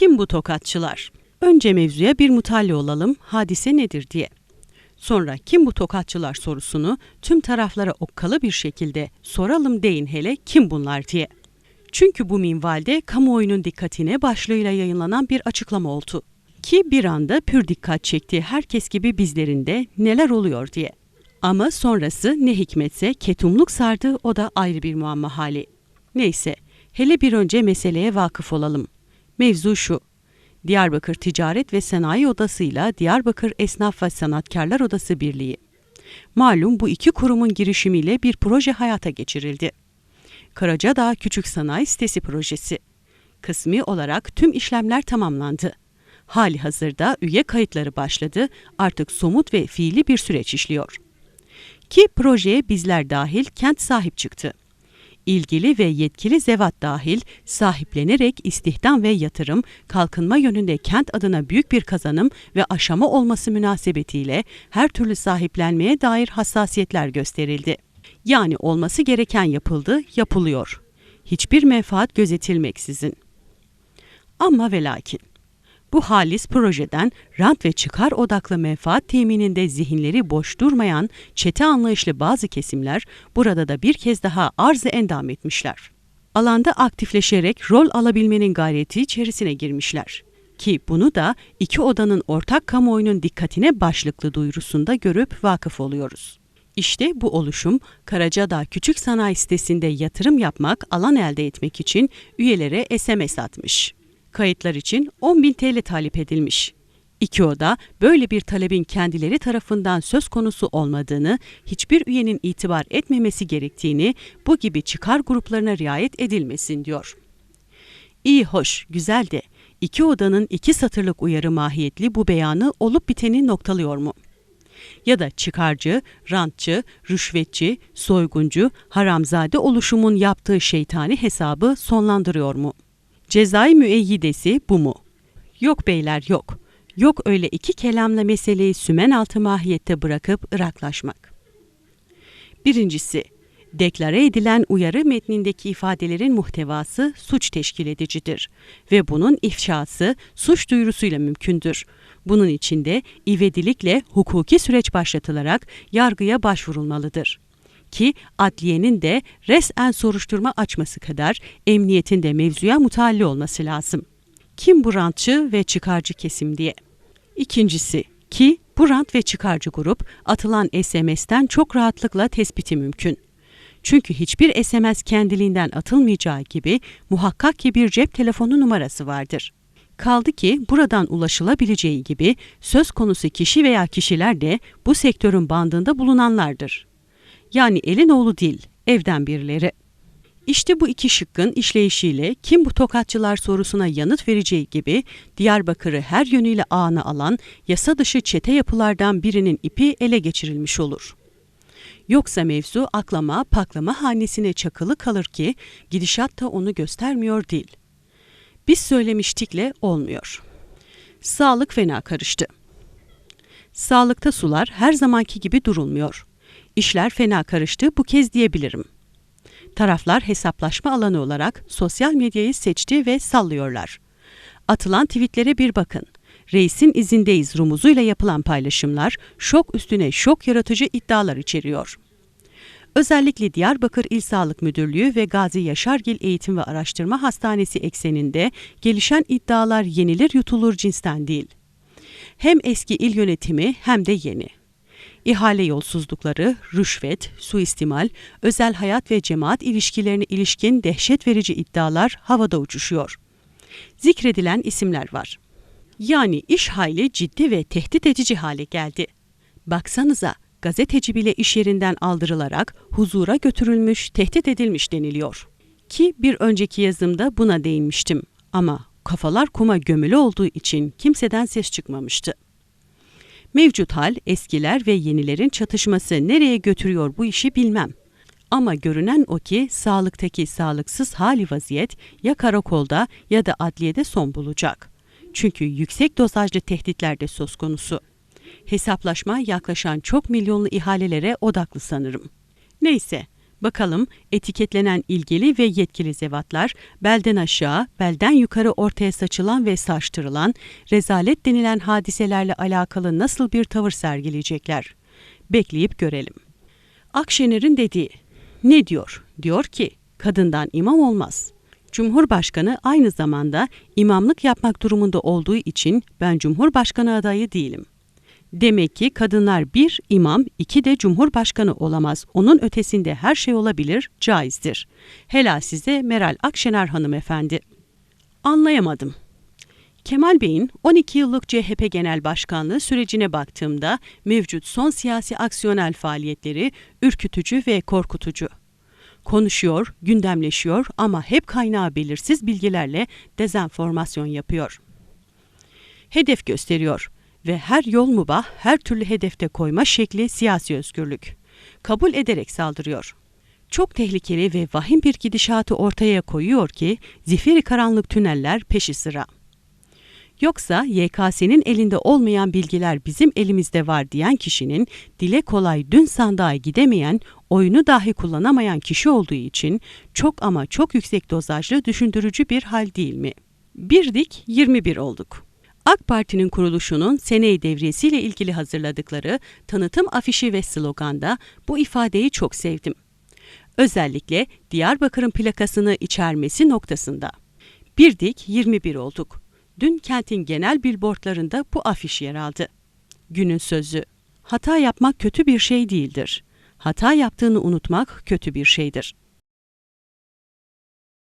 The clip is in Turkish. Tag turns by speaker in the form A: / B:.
A: Kim bu tokatçılar? Önce mevzuya bir mutalli olalım, hadise nedir diye. Sonra kim bu tokatçılar sorusunu tüm taraflara okkalı bir şekilde soralım deyin hele kim bunlar diye. Çünkü bu minvalde kamuoyunun dikkatine başlığıyla yayınlanan bir açıklama oldu. Ki bir anda pür dikkat çekti herkes gibi bizlerinde neler oluyor diye. Ama sonrası ne hikmetse ketumluk sardı o da ayrı bir muamma hali. Neyse, hele bir önce meseleye vakıf olalım. Mevzu şu. Diyarbakır Ticaret ve Sanayi Odası ile Diyarbakır Esnaf ve Sanatkarlar Odası Birliği. Malum bu iki kurumun girişimiyle bir proje hayata geçirildi. Karacadağ Küçük Sanayi Sitesi projesi. Kısmi olarak tüm işlemler tamamlandı. Hali hazırda üye kayıtları başladı, artık somut ve fiili bir süreç işliyor. Ki projeye bizler dahil kent sahip çıktı ilgili ve yetkili zevat dahil sahiplenerek istihdam ve yatırım, kalkınma yönünde kent adına büyük bir kazanım ve aşama olması münasebetiyle her türlü sahiplenmeye dair hassasiyetler gösterildi. Yani olması gereken yapıldı, yapılıyor. Hiçbir menfaat gözetilmeksizin. Ama ve lakin bu halis projeden rant ve çıkar odaklı menfaat temininde zihinleri boş durmayan çete anlayışlı bazı kesimler burada da bir kez daha arzı endam etmişler. Alanda aktifleşerek rol alabilmenin gayreti içerisine girmişler. Ki bunu da iki odanın ortak kamuoyunun dikkatine başlıklı duyurusunda görüp vakıf oluyoruz. İşte bu oluşum Karacadağ Küçük Sanayi sitesinde yatırım yapmak, alan elde etmek için üyelere SMS atmış. Kayıtlar için 10.000 TL talep edilmiş. İki oda böyle bir talebin kendileri tarafından söz konusu olmadığını, hiçbir üyenin itibar etmemesi gerektiğini, bu gibi çıkar gruplarına riayet edilmesin diyor. İyi hoş, güzel de iki odanın iki satırlık uyarı mahiyetli bu beyanı olup biteni noktalıyor mu? Ya da çıkarcı, rantçı, rüşvetçi, soyguncu, haramzade oluşumun yaptığı şeytani hesabı sonlandırıyor mu?'' Cezai müeyyidesi bu mu? Yok beyler yok. Yok öyle iki kelamla meseleyi sümen altı mahiyette bırakıp ıraklaşmak. Birincisi, deklare edilen uyarı metnindeki ifadelerin muhtevası suç teşkil edicidir ve bunun ifşası suç duyurusuyla mümkündür. Bunun içinde ivedilikle hukuki süreç başlatılarak yargıya başvurulmalıdır ki adliyenin de resmen soruşturma açması kadar emniyetin de mevzuya mutalli olması lazım. Kim bu rantçı ve çıkarcı kesim diye. İkincisi ki bu rant ve çıkarcı grup atılan SMS'ten çok rahatlıkla tespiti mümkün. Çünkü hiçbir SMS kendiliğinden atılmayacağı gibi muhakkak ki bir cep telefonu numarası vardır. Kaldı ki buradan ulaşılabileceği gibi söz konusu kişi veya kişiler de bu sektörün bandında bulunanlardır yani elin oğlu değil, evden birileri. İşte bu iki şıkkın işleyişiyle kim bu tokatçılar sorusuna yanıt vereceği gibi Diyarbakır'ı her yönüyle ağına alan yasa dışı çete yapılardan birinin ipi ele geçirilmiş olur. Yoksa mevzu aklama, paklama hanesine çakılı kalır ki gidişat da onu göstermiyor değil. Biz söylemiştikle olmuyor. Sağlık fena karıştı. Sağlıkta sular her zamanki gibi durulmuyor. İşler fena karıştı bu kez diyebilirim. Taraflar hesaplaşma alanı olarak sosyal medyayı seçti ve sallıyorlar. Atılan tweetlere bir bakın. Reisin izindeyiz rumuzuyla yapılan paylaşımlar şok üstüne şok yaratıcı iddialar içeriyor. Özellikle Diyarbakır İl Sağlık Müdürlüğü ve Gazi Yaşargil Eğitim ve Araştırma Hastanesi ekseninde gelişen iddialar yenilir yutulur cinsten değil. Hem eski il yönetimi hem de yeni ihale yolsuzlukları, rüşvet, suistimal, özel hayat ve cemaat ilişkilerine ilişkin dehşet verici iddialar havada uçuşuyor. Zikredilen isimler var. Yani iş hayli ciddi ve tehdit edici hale geldi. Baksanıza, gazeteci bile iş yerinden aldırılarak huzura götürülmüş, tehdit edilmiş deniliyor. Ki bir önceki yazımda buna değinmiştim ama kafalar kuma gömülü olduğu için kimseden ses çıkmamıştı. Mevcut hal eskiler ve yenilerin çatışması nereye götürüyor bu işi bilmem. Ama görünen o ki sağlıktaki sağlıksız hali vaziyet ya karakolda ya da adliyede son bulacak. Çünkü yüksek dozajlı tehditler de söz konusu. Hesaplaşma yaklaşan çok milyonlu ihalelere odaklı sanırım. Neyse, Bakalım etiketlenen ilgili ve yetkili zevatlar belden aşağı, belden yukarı ortaya saçılan ve saçtırılan rezalet denilen hadiselerle alakalı nasıl bir tavır sergileyecekler? Bekleyip görelim. Akşener'in dediği ne diyor? Diyor ki kadından imam olmaz. Cumhurbaşkanı aynı zamanda imamlık yapmak durumunda olduğu için ben Cumhurbaşkanı adayı değilim. Demek ki kadınlar bir imam, iki de cumhurbaşkanı olamaz. Onun ötesinde her şey olabilir, caizdir. Helal size Meral Akşener hanımefendi. Anlayamadım. Kemal Bey'in 12 yıllık CHP Genel Başkanlığı sürecine baktığımda mevcut son siyasi aksiyonel faaliyetleri ürkütücü ve korkutucu. Konuşuyor, gündemleşiyor ama hep kaynağı belirsiz bilgilerle dezenformasyon yapıyor. Hedef gösteriyor ve her yol mubah, her türlü hedefte koyma şekli siyasi özgürlük. Kabul ederek saldırıyor. Çok tehlikeli ve vahim bir gidişatı ortaya koyuyor ki zifiri karanlık tüneller peşi sıra. Yoksa YKS'nin elinde olmayan bilgiler bizim elimizde var diyen kişinin dile kolay dün sandığa gidemeyen, oyunu dahi kullanamayan kişi olduğu için çok ama çok yüksek dozajlı düşündürücü bir hal değil mi? Birdik 21 olduk. AK Parti'nin kuruluşunun seneyi devriyesiyle ilgili hazırladıkları tanıtım afişi ve sloganda bu ifadeyi çok sevdim. Özellikle Diyarbakır'ın plakasını içermesi noktasında. Birdik 21 olduk. Dün kentin genel billboardlarında bu afiş yer aldı. Günün sözü. Hata yapmak kötü bir şey değildir. Hata yaptığını unutmak kötü bir şeydir.